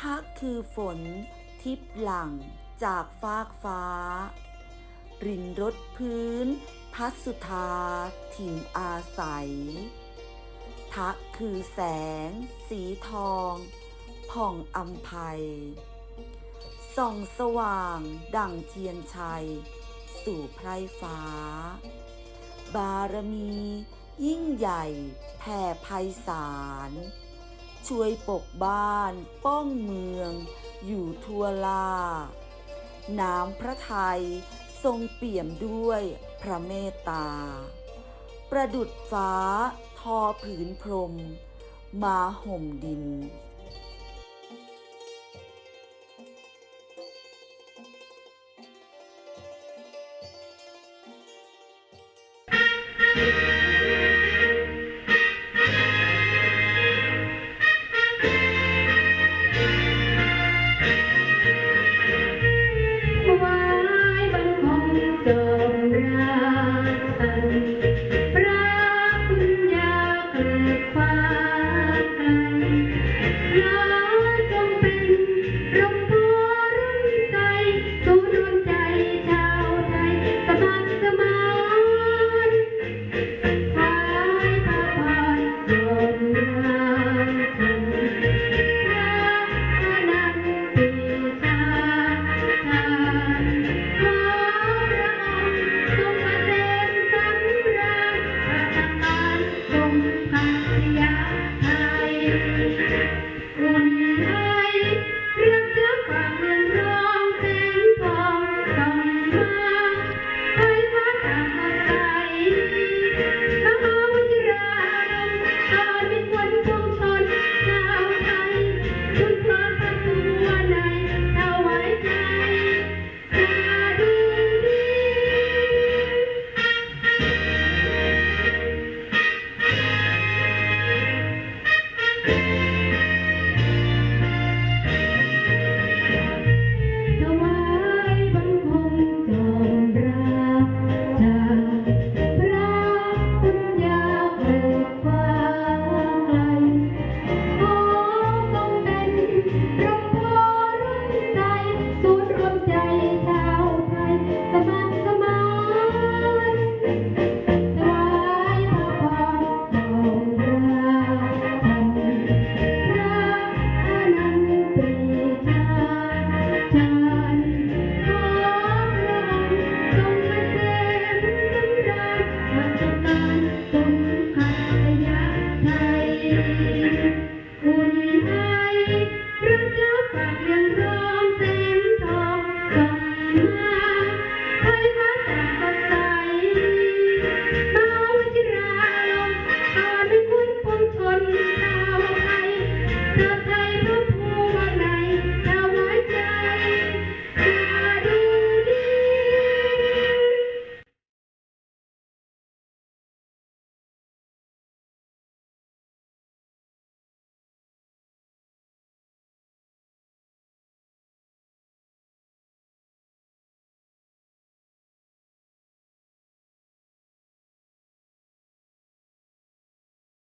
ทักคือฝนทิพหลังจากฟากฟ้า รินรถพื้น พัสุธาถิ่นอาศัย ทะคือแสง สีทองผ่องอัมภัย ส่องสว่างดั่งเทียนชัย สู่ไพรฟ้า บารมี ยิ่งใหญ่แผ่ไพศาล ช่วยปกบ้านป้องเมือง อยู่ทั่วลา น้ำพระไทยทรงเปี่ยมด้วยพระเมตตา ประดุดฟ้าทอผืนพรม มาห่มดินเ Bye.